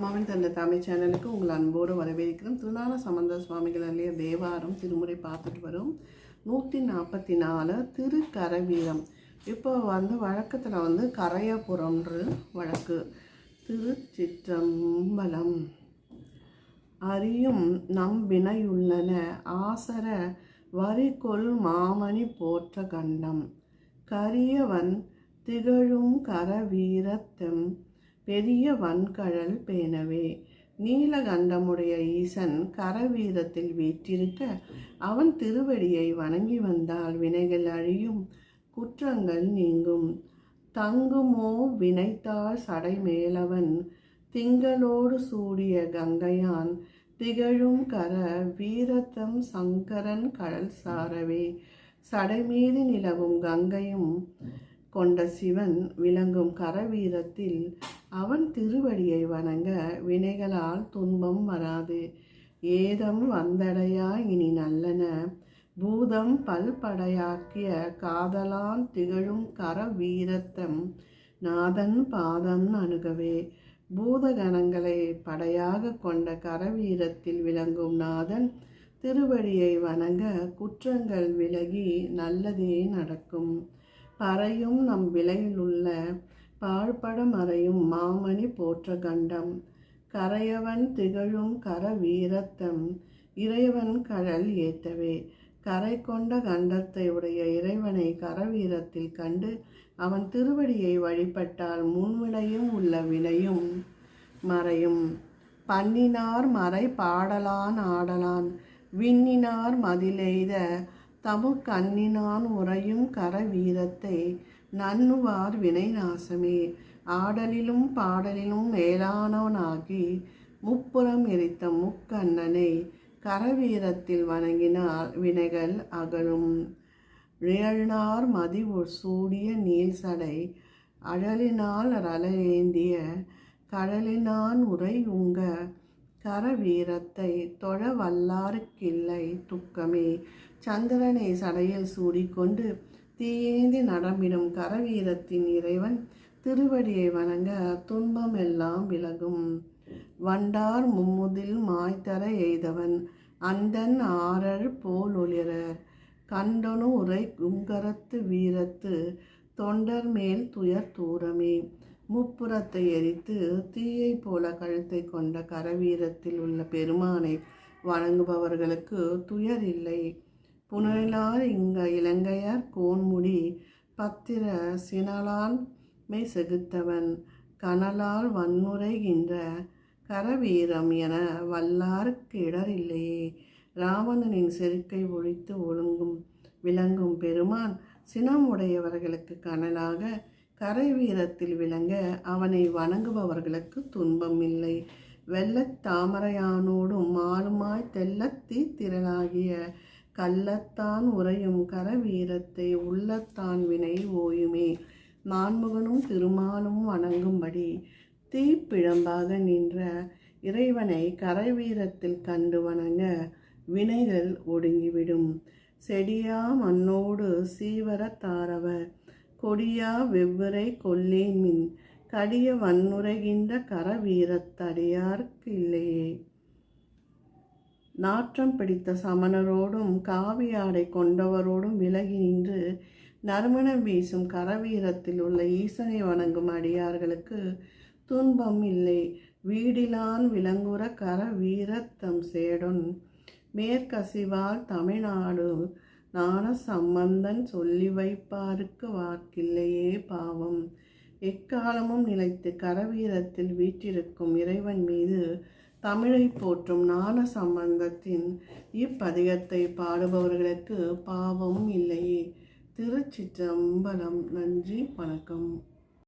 அம்மாவின் தந்த தமிழ் சேனலுக்கு உங்கள் அன்போடு வரவேற்கிறோம். திருநாள சம்பந்த சுவாமிகள் தேவாரம் திருமுறை பார்த்துட்டு வரும். நூற்றி நாற்பத்தி நாலு திருக்கரவீரம். இப்போ வந்து வழக்கத்தில் வந்து கரையபுரம்ன்று வழக்கு. திருச்சிற்றம்பலம். அறியும் நம் வினையுள்ளன ஆசர வரிகொள் மாமணி போற்ற கண்டம். கரியவன் திகழும் கரவீரத்தெம் பெரிய வன்கழல் பேணவே நீலகண்டமுடைய ஈசன் கரவீரத்தில் வீற்றிருக்க அவன் திருவடியை வணங்கி வந்தால் வினைகள் அழியும் குற்றங்கள் நீங்கும். தங்குமோ வினைத்தாள் சடைமேலவன் திங்களோடு சூடிய கங்கையான் திகழும் கர வீரத்தம் சங்கரன் கடல் சாரவே. சடைமீது நிலவும் கங்கையும் கொண்ட சிவன் விளங்கும் கரவீரத்தில் அவன் திருவடியை வணங்க வினைகளால் துன்பம் வராது. ஏதம் வந்தடையா இனி நல்லன. பூதம் பல்படையாக்கிய காதலான் திகழும் கர வீரத்தம் நாதன் பாதம் அணுகவே. பூதகணங்களை படையாக கொண்ட கரவீரத்தில் விளங்கும் நாதன் திருவடியை வணங்க குற்றங்கள் விலகி நல்லதே நடக்கும். பறையும் நம் விலையிலுள்ள பாழ்பட மறையும் மாமணி போற்ற கண்டம். கரையவன் திகழும் கர வீரத்தம் இறைவன் கடல் ஏத்தவே. கரை கொண்ட கண்டத்தை உடைய இறைவனை கரவீரத்தில் கண்டு அவன் திருவடியை வழிபட்டால் முன்வினையும் உள்ள வினையும் மறையும். பண்ணினார் மறை பாடலான் ஆடலான். விண்ணினார் மதிலெய்த தமு கண்ணினான் உறையும் கர வீரத்தை நன்னுவார் வினை நாசமே ஆடலிலும் பாடலிலும் மேலானவனாகி முப்புறம் எரித்த முக்கண்ணனை கரவீரத்தில் வணங்கினால் வினைகள் அகலும். நிழல்னார் மதி சூடிய நீல் சடை அழலினால் ரலையேந்திய கடலினான் உரை உங்க கரவீரத்தை தொழ வல்லாருக்கில்லை துக்கமே. சந்திரனை சடையில் சூடிக்கொண்டு தீயேந்தி நடமிடும் கரவீரத்தின் இறைவன் திருவடியை வணங்க துன்பம் எல்லாம் விலகும். வண்டார் மும்முதில் மாய்த்தர எய்தவன் அந்தன் ஆரழ் போல் ஒளிரர். கண்டனு உரை குங்கரத்து வீரத்து தொண்டர் மேல் துயர் தூரமே. முப்புறத்தை எரித்து தீயை போல கழுத்தை கொண்ட கரவீரத்தில் உள்ள பெருமானை வணங்குபவர்களுக்கு துயர் இல்லை. புனலார் இங்க இலங்கையர் கோன்முடி பத்திர சினலான் மெய் செகுத்தவன் கனலால் வன்முறைகின்ற கரவீரம் என வல்லாருக்கு இடரில்லையே ராவணனின் செருக்கை ஒழித்து ஒழுங்கும் விளங்கும் பெருமான் சினம் உடையவர்களுக்கு கனலாக கரை வீரத்தில் விளங்க அவனை வணங்குபவர்களுக்கு துன்பம் இல்லை வெள்ளத் தாமரையானோடும் மாலுமாய் தெல்லத்தீ திரளாகிய கள்ளத்தான் உறையும் கரவீரத்தை உள்ளத்தான் வினை ஓயுமே. நான்முகனும் திருமாலும் வணங்கும்படி தீப்பிழம்பாக நின்ற இறைவனை கரவீரத்தில் கண்டு வணங்க வினைகள் ஒடுங்கிவிடும். செடியா மண்ணோடு சீவர தாரவர் கொடியா வெவ்விரை கொல்லேன் மின் கடிய வன்முறைகின்ற கரவீரத்தடியார்க்கு இல்லையே. நாற்றம் பிடித்த சமணரோடும் காவியாடை கொண்டவரோடும் விலகி நின்று நறுமணம் வீசும் கரவீரத்தில் உள்ள ஈசனை வணங்கும் அடியார்களுக்கு துன்பம் இல்லை. வீடிலான் விலங்குற கர வீரத்தம் மேற்கசிவால் தமிழ்நாடு நாண சம்பந்தன் சொல்லி வைப்பாருக்கு வாக்கில்லையே பாவம். எக்காலமும் நிலைத்து கரவீரத்தில் வீற்றிருக்கும் இறைவன் மீது தமிழை போற்றும் ஞான சம்பந்தத்தின் இப்பதிகத்தை பாடுபவர்களுக்கு பாவமும் இல்லையே. திருச்சிற்றம்பலம். நன்றி வணக்கம்.